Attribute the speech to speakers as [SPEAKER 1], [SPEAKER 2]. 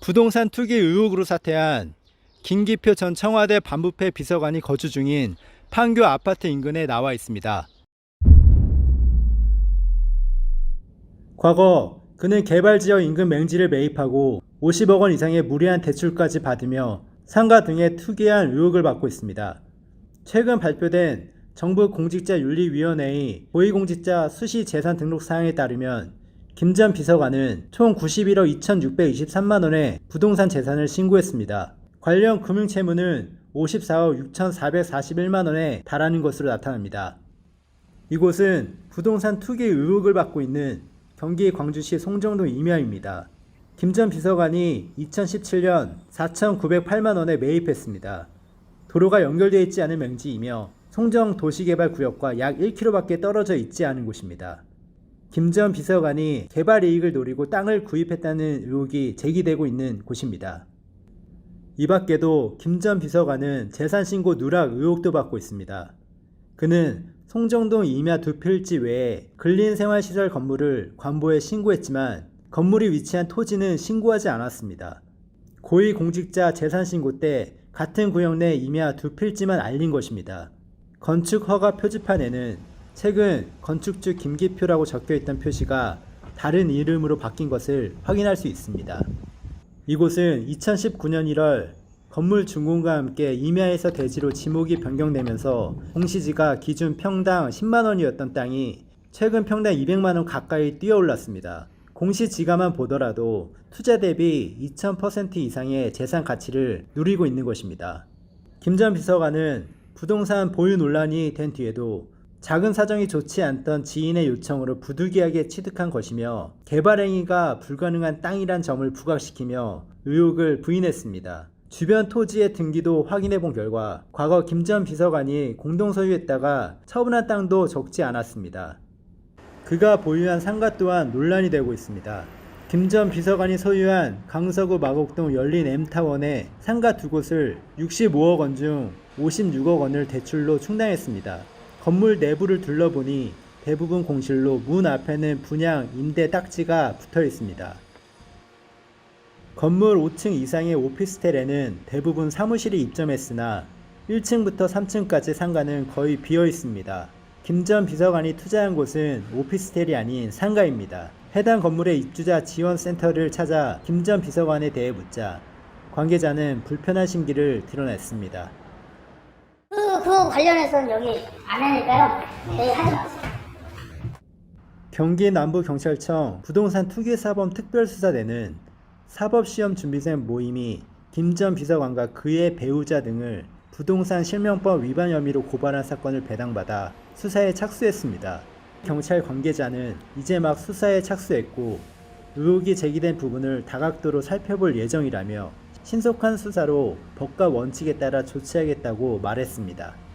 [SPEAKER 1] 부동산 투기 의혹으로 사퇴한 김기표 전 청와대 반부패 비서관이 거주 중인 판교 아파트 인근에 나와 있습니다. 과거 그는 개발지역 인근 맹지를 매입하고 50억 원 이상의 무리한 대출까지 받으며 상가 등에 투기한 의혹을 받고 있습니다. 최근 발표된 정부 공직자 윤리위원회의 고위공직자 수시 재산 등록 사항에 따르면 김전 비서관은 총 91억 2,623만 원의 부동산 재산을 신고했습니다. 관련 금융 채무는 54억 6,441만 원에 달하는 것으로 나타납니다. 이곳은 부동산 투기 의혹을 받고 있는 경기 광주시 송정동 임야입니다. 김 전 비서관이 2017년 4,908만 원에 매입했습니다. 도로가 연결되어 있지 않은 맹지이며 송정 도시개발구역과 약 1km밖에 떨어져 있지 않은 곳입니다. 김전 비서관이 개발 이익을 노리고 땅을 구입했다는 의혹이 제기되고 있는 곳입니다. 이 밖에도 김전 비서관은 재산신고 누락 의혹도 받고 있습니다. 그는 송정동 임야 두 필지 외에 근린생활시설 건물을 관보에 신고했지만 건물이 위치한 토지는 신고하지 않았습니다. 고위공직자 재산신고 때 같은 구역 내 임야 두 필지만 알린 것입니다. 건축 허가 표지판에는 최근 건축주 김기표라고 적혀 있던 표시가 다른 이름으로 바뀐 것을 확인할 수 있습니다. 이곳은 2019년 1월 건물 준공과 함께 임야에서 대지로 지목이 변경되면서 공시지가 기준 평당 10만 원이었던 땅이 최근 평당 200만 원 가까이 뛰어올랐습니다. 공시지가만 보더라도 투자 대비 2000% 이상의 재산 가치를 누리고 있는 것입니다. 김 전 비서관은 부동산 보유 논란이 된 뒤에도 작은 사정이 좋지 않던 지인의 요청으로 부득이하게 취득한 것이며 개발 행위가 불가능한 땅이란 점을 부각시키며 의혹을 부인했습니다. 주변 토지의 등기도 확인해 본 결과 과거 김 전 비서관이 공동 소유했다가 처분한 땅도 적지 않았습니다. 그가 보유한 상가 또한 논란이 되고 있습니다. 김 전 비서관이 소유한 강서구 마곡동 열린 M타원의 상가 두 곳을 65억 원 중 56억 원을 대출로 충당했습니다. 건물 내부를 둘러보니 대부분 공실로 문 앞에는 분양 임대 딱지가 붙어 있습니다. 건물 5층 이상의 오피스텔에는 대부분 사무실이 입점했으나 1층부터 3층까지 상가는 거의 비어 있습니다. 김전 비서관이 투자한 곳은 오피스텔이 아닌 상가입니다. 해당 건물의 입주자 지원 센터를 찾아 김 전 비서관에 대해 묻자 관계자는 불편한 심기를 드러냈습니다.
[SPEAKER 2] 그, 그 관련해서는 여기 안 하니까요. 저희 하지 마세요.
[SPEAKER 1] 경기 남부경찰청 부동산 투기사범 특별수사대는 사법시험 준비생 모임이 김 전 비서관과 그의 배우자 등을 부동산 실명법 위반 혐의로 고발한 사건을 배당받아 수사에 착수했습니다. 경찰 관계자는 이제 막 수사에 착수했고 의혹이 제기된 부분을 다각도로 살펴볼 예정이라며 신속한 수사로 법과 원칙에 따라 조치하겠다고 말했습니다.